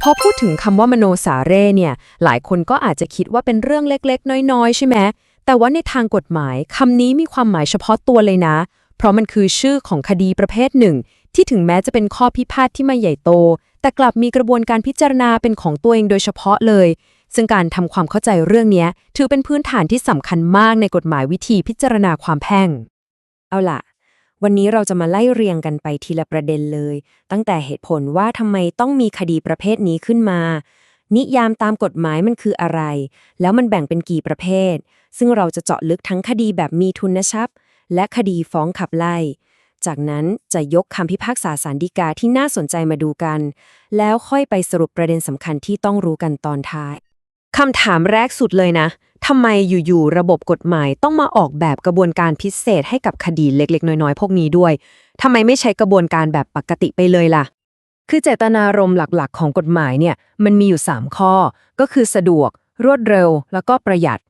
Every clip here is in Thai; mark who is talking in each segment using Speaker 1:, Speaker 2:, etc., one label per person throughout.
Speaker 1: พอพูดถึงคำว่ามโนสาเร่เนี่ย หลายคนก็อาจจะคิดว่าเป็นเรื่องเล็กๆ น้อย ๆ ใช่ไหม แต่ว่าในทางกฎหมายคำนี้มีความหมายเฉพาะตัวเลยนะ เพราะมันคือชื่อของคดีประเภทหนึ่ง ที่ถึงแม้จะเป็นข้อพิพาทที่ไม่ใหญ่โต แต่กลับมีกระบวนการพิจารณาเป็นของตัวเองโดยเฉพาะเลย ซึ่งการทำความเข้าใจเรื่องนี้ถือเป็นพื้นฐานที่สำคัญมากในกฎหมายวิธีพิจารณาความแพ่ง
Speaker 2: เอาล่ะ วันนี้เราจะมาไล่เรียงกันไปทีละประเด็นเลย ตั้งแต่เหตุผลว่าทำไมต้องมีคดีประเภทนี้ขึ้นมา นิยามตามกฎหมายมันคืออะไร แล้วมันแบ่งเป็นกี่ประเภท ซึ่งเราจะเจาะลึกทั้งคดีแบบมีทุนทรัพย์ และคดีฟ้องขับไล่ จากนั้นจะยกคำพิพากษาสารดีกาที่น่าสนใจมาดูกัน แล้วค่อยไปสรุปประเด็นสำคัญที่ต้องรู้กันตอนท้าย
Speaker 1: คำถามแรกสุดเลยนะ ทำไมอยู่ๆระบบกฎหมายต้องมาออกแบบกระบวนการพิเศษให้กับคดีเล็กๆ น้อยๆ พวกนี้ด้วยทำไมไม่ใช้กระบวนการแบบปกติไปเลยล่ะ คือเจตนารมณ์หลักๆ ของกฎหมายเนี่ยมันมีอยู่ 3 ข้อ ก็คือสะดวก รวดเร็ว แล้วก็ประหยัด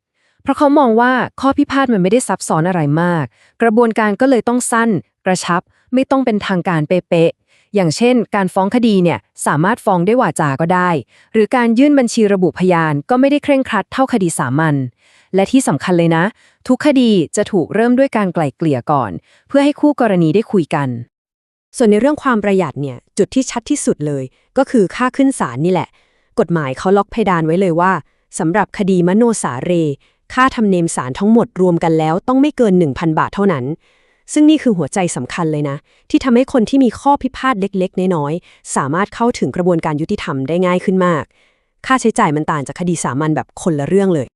Speaker 1: เพราะเขามองว่าข้อพิพาทมันไม่ได้ซับซ้อนอะไรมาก กระบวนการก็เลยต้องสั้น กระชับ ไม่ต้องเป็นทางการเป๊ะ อย่างเช่น การฟ้องคดีเนี่ยสามารถฟ้องได้วยวาจาก็ได้ หรือการยื่นบัญชีระบุพยานก็ไม่ได้เคร่งครัดเท่าคดีสามัญและที่สำคัญเลยนะ ทุกคดีจะถูกเริ่มด้วยการไกล่เกลี่ยก่อน เพื่อให้คู่กรณีได้คุยกัน ส่วนในเรื่องความประหยัดเนี่ยจุดที่ชัดที่สุดเลย ก็คือค่าขึ้นศาลนี่แหละ กฎหมายเขาล็อกเพดานไว้เลยว่าสำหรับคดีมโนสาเร ค่าทำเนียมศาลทั้งหมดรวมกันแล้วต้องไม่เกิน 1,000 บาทเท่านั้น ซึ่งนี่คือหัวใจสำคัญเลยนะ ที่ทำให้คนที่มีข้อพิพาทเล็ก ๆ น้อยๆ สามารถเข้าถึงกระบวนการยุติธรรมได้ง่ายขึ้นมาก ค่าใช้จ่ายมันต่างจากคดีสามัญแบบคนละเรื่องเลย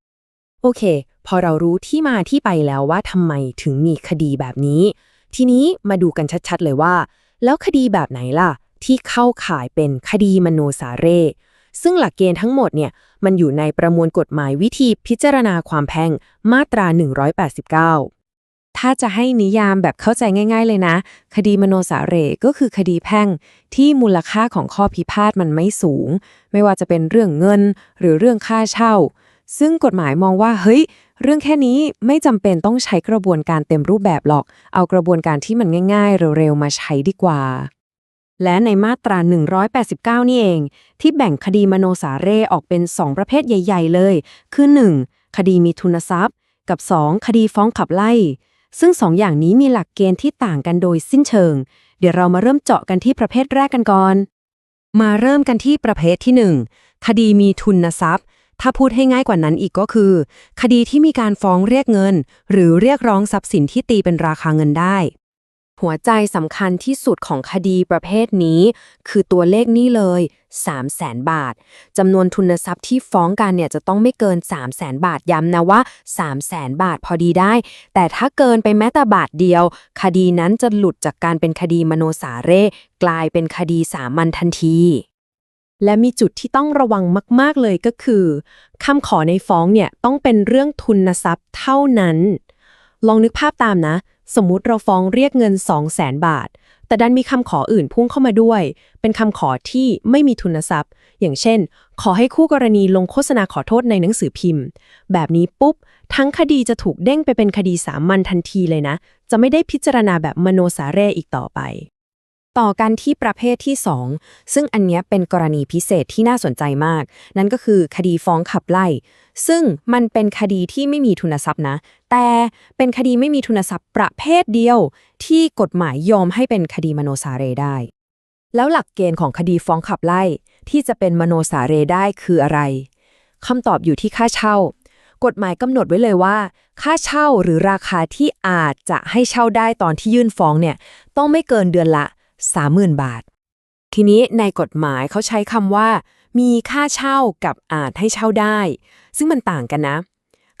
Speaker 1: โอเค พอเรารู้ที่มาที่ไปแล้วว่าทำไมถึงมีคดีแบบนี้ ทีนี้มาดูกันชัดๆเลยว่า แล้วคดีแบบไหนล่ะ ที่เข้าข่ายเป็นคดีมโนสาเร่ซึ่งหลักเกณฑ์ทั้งหมดเนี่ยมันอยู่ในประมวลกฎหมายวิธีพิจารณาความแพ่งมาตรา 189 ถ้าจะให้นิยามแบบเข้าใจง่าย ๆ เลยนะ คดีมโนสาเรก็คือคดีแพ่งที่มูลค่าของข้อพิพาทมันไม่สูง ไม่ว่าจะเป็นเรื่องเงินหรือเรื่องค่าเช่า ซึ่งกฎหมายมองว่าเฮ้ย เรื่องแค่นี้ไม่จำเป็นต้องใช้กระบวนการเต็มรูปแบบหรอก เอากระบวนการที่มันง่าย ๆ เร็วๆมาใช้ดีกว่า และในมาตรา 189 นี่เอง ที่แบ่งคดีมโนสาเรออกเป็น 2 ประเภทใหญ่ ๆ เลย คือ 1. คดีมีทุนทรัพย์ กับ 2. คดีฟ้องขับไล่ ซึ่ง2ออย่างนี้มีหลักเกณฑ์ที่ต่างกันโดยสิ้นเชิง เดี๋ยวเรามาเริ่มเจาะกันที่ประเภทแรกกันก่อน มาเริ่มกันที่ประเภทที่ 1 คดีมีทุนทรัพย์ ถ้าพูดให้ง่ายกว่านั้นอีกก็คือ คดีที่มีการฟ้องเรียกเงิน หรือเรียกร้องทรัพย์สินที่ตีเป็นราคาเงินได้ หัวใจสำคัญที่สุดของคดีประเภทนี้ คือตัวเลขนี้เลย 3 0 0แสนบาทจำนวนทุนทรัพย์ที่ฟ้องกันเนี่ยจะต้องไม่เกิน 3 0 0แสนบาทย้ำนะว่า 3 0 0แสนบาทพอดีได้ แต่ถ้าเกินไปแม้แต่บาทเดียว คดีนั้นจะหลุดจากการเป็นคดีมโนสาเร่กลายเป็นคดีสามัญทันทีและมีจุดที่ต้องระวังมาก ๆ เลยก็คือคำขอในฟ้องเนี่ยต้องเป็นเรื่องทุนทรัพย์เท่านั้น ลองนึกภาพตามนะ สมมุติเราฟ้องเรียกเงิน 2 0 0แสนบาท แต่ดันมีคำขออื่นพุ่งเข้ามาด้วย เป็นคำขอที่ไม่มีทุนทรัพย์ อย่างเช่น ขอให้คู่กรณีลงโฆษณาขอโทษในหนังสือพิมพ์ แบบนี้ปุ๊บ ทั้งคดีจะถูกเด้งไปเป็นคดีสามัญทันทีเลยนะ จะไม่ได้พิจารณาแบบมโนสาเร่อีกต่อไป ต่อกันที่ประเภทที่ 2 ซึ่งอันนี้เป็นกรณีพิเศษที่น่าสนใจมาก นั่นก็คือคดีฟ้องขับไล่ ซึ่งมันเป็นคดีที่ไม่มีทุนทรัพย์นะ แต่เป็นคดีไม่มีทุนทรัพย์ประเภทเดียว ที่กฎหมายยอมให้เป็นคดีมโนสาเรได้ แล้วหลักเกณฑ์ของคดีฟ้องขับไล่ ที่จะเป็นมโนสาเรได้คืออะไรคำตอบอยู่ที่ค่าเช่า กฎหมายกำหนดไว้เลยว่า ค่าเช่าหรือราคาที่อาจจะให้เช่าได้ตอนที่ยื่นฟ้องเนี่ยต้องไม่เกินเดือนละ 30,000 บาท ทีนี้ในกฎหมายเขาใช้คำว่า มีค่าเช่ากับอาจให้เช่าได้ ซึ่งมันต่างกันนะ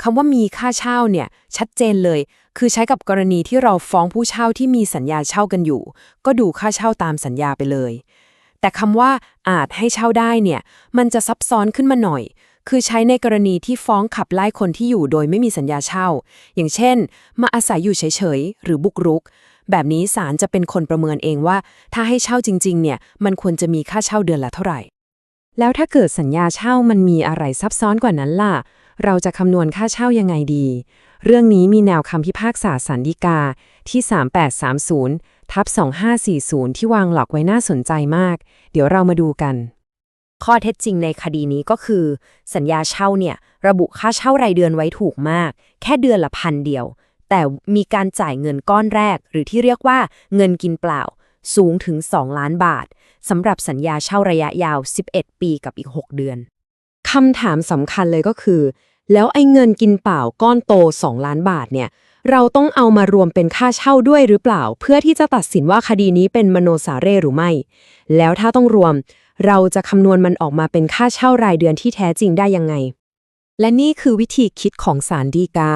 Speaker 1: คำว่ามีค่าเช่าเนี่ยชัดเจนเลย คือใช้กับกรณีที่เราฟ้องผู้เช่าที่มีสัญญาเช่ากันอยู่ ก็ดูค่าเช่าตามสัญญาไปเลย แต่คำว่าอาจให้เช่าได้เนี่ยมันจะซับซ้อนขึ้นมาหน่อย คือใช้ในกรณีที่ฟ้องขับไล่คนที่อยู่โดยไม่มีสัญญาเช่า อย่างเช่น มาอาศัยอยู่เฉยๆ หรือบุกรุก แบบนี้ศาลจะเป็นคนประเมินเองว่า ถ้าให้เช่าจริง ๆ เนี่ย มันควรจะมีค่าเช่าเดือนละเท่าไหร่ แล้วถ้าเกิดสัญญาเช่ามันมีอะไรซับซ้อนกว่านั้นล่ะ เราจะคำนวณค่าเช่ายังไงดี เรื่องนี้มีแนวคำพิพากษาสันดีกาที่ 3830ทับ2540 ที่วางหลอกไว้น่าสนใจมาก เดี๋ยวเรามาดูกัน
Speaker 2: ข้อเท็จจริงในคดีนี้ก็คือ สัญญาเช่าเนี่ย ระบุค่าเช่ารายเดือนไว้ถูกมาก แค่เดือนละพันเดียว แต่มีการจ่ายเงินก้อนแรก หรือที่เรียกว่าเงินกินเปล่า สูงถึง 2 ล้านบาทสำหรับสัญญาเช่าระยะยาว 11 ปีกับอีก 6 เดือน
Speaker 1: คำถามสำคัญเลยก็คือ แล้วไอ้เงินกินเปล่าก้อนโต 2 ล้านบาทเนี่ยเราต้องเอามารวมเป็นค่าเช่าด้วยหรือเปล่า เพื่อที่จะตัดสินว่าคดีนี้เป็นมโนสาเร่หรือไม่ แล้วถ้าต้องรวม เราจะคำนวณมันออกมาเป็นค่าเช่ารายเดือนที่แท้จริงได้ยังไง และนี่คือวิธีคิดของศาลฎีกา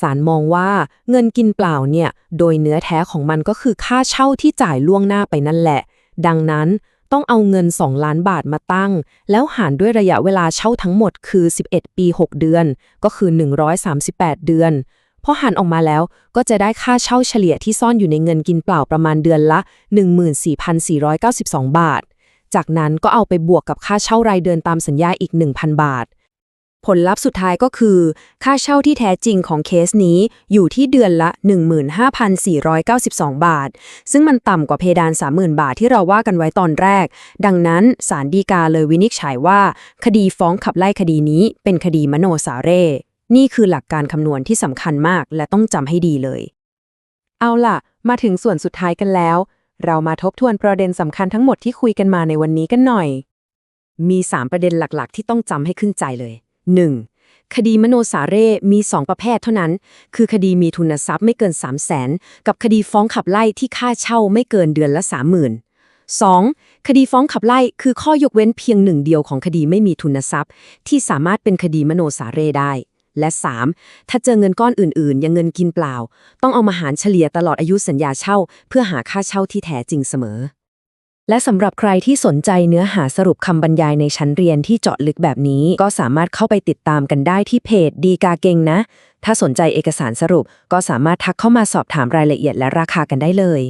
Speaker 1: ศาลมองว่าเงินกินเปล่าเนี่ย โดยเนื้อแท้ของมันก็คือค่าเช่าที่จ่ายล่วงหน้าไปนั่นแหละ ดังนั้นต้องเอาเงิน 2 ล้านบาทมาตั้ง แล้วหารด้วยระยะเวลาเช่าทั้งหมดคือ 11 ปี 6 เดือน ก็คือ 138 เดือน พอหารออกมาแล้วก็จะได้ค่าเช่าเฉลี่ยที่ซ่อนอยู่ในเงินกินเปล่าประมาณเดือนละ 14,492 บาท จากนั้นก็เอาไปบวกกับค่าเช่ารายเดือนตามสัญญาอีก 1,000 บาท ผลลัพธ์สุดท้ายก็คือ ค่าเช่าที่แท้จริงของเคสนี้อยู่ที่เดือนละ 15,492 บาท ซึ่งมันต่ำกว่าเพดาน 30,000 บาทที่เราว่ากันไว้ตอนแรก ดังนั้นศาลฎีกาเลยวินิจฉัยว่า คดีฟ้องขับไล่คดีนี้เป็นคดีมโนสาเร่ นี่คือหลักการคำนวณที่สำคัญมากและต้องจำให้ดีเลย เอาล่ะ มาถึงส่วนสุดท้ายกันแล้ว เรามาทบทวนประเด็นสำคัญทั้งหมดที่คุยกันมาในวันนี้กันหน่อย มี 3 ประเด็นหลักๆ ที่ต้องจำให้ขึ้นใจเลย 1. คดีมโนสาเร่มี 2 ประเภทเท่านั้น คือคดีมีทุนทรัพย์ไม่เกิน 3 0 0แสนกับคดีฟ้องขับไล่ที่ค่าเช่าไม่เกินเดือนละ 30,000 2. คดีฟ้องขับไล่คือข้อยกเว้นเพียงหนึ่งเดียวของคดีไม่มีทุนทรัพย์ ที่สามารถเป็นคดีมโนสาเรได้ และ 3. ถ้าเจอเงินก้อนอื่นๆ ยังเงินกินเปล่า ต้องเอามาหารเฉลี่ยตลอดอายุสัญญาเช่า เพื่อหาค่าเช่าที่แท้จริงเสมอ และสำหรับใครที่สนใจเนื้อหาสรุปคำบรรยายในชั้นเรียนที่เจาะลึกแบบนี้ ก็สามารถเข้าไปติดตามกันได้ที่เพจดีกาเก่งนะ ถ้าสนใจเอกสารสรุปก็สามารถทักเข้ามาสอบถามรายละเอียดและราคากันได้เลย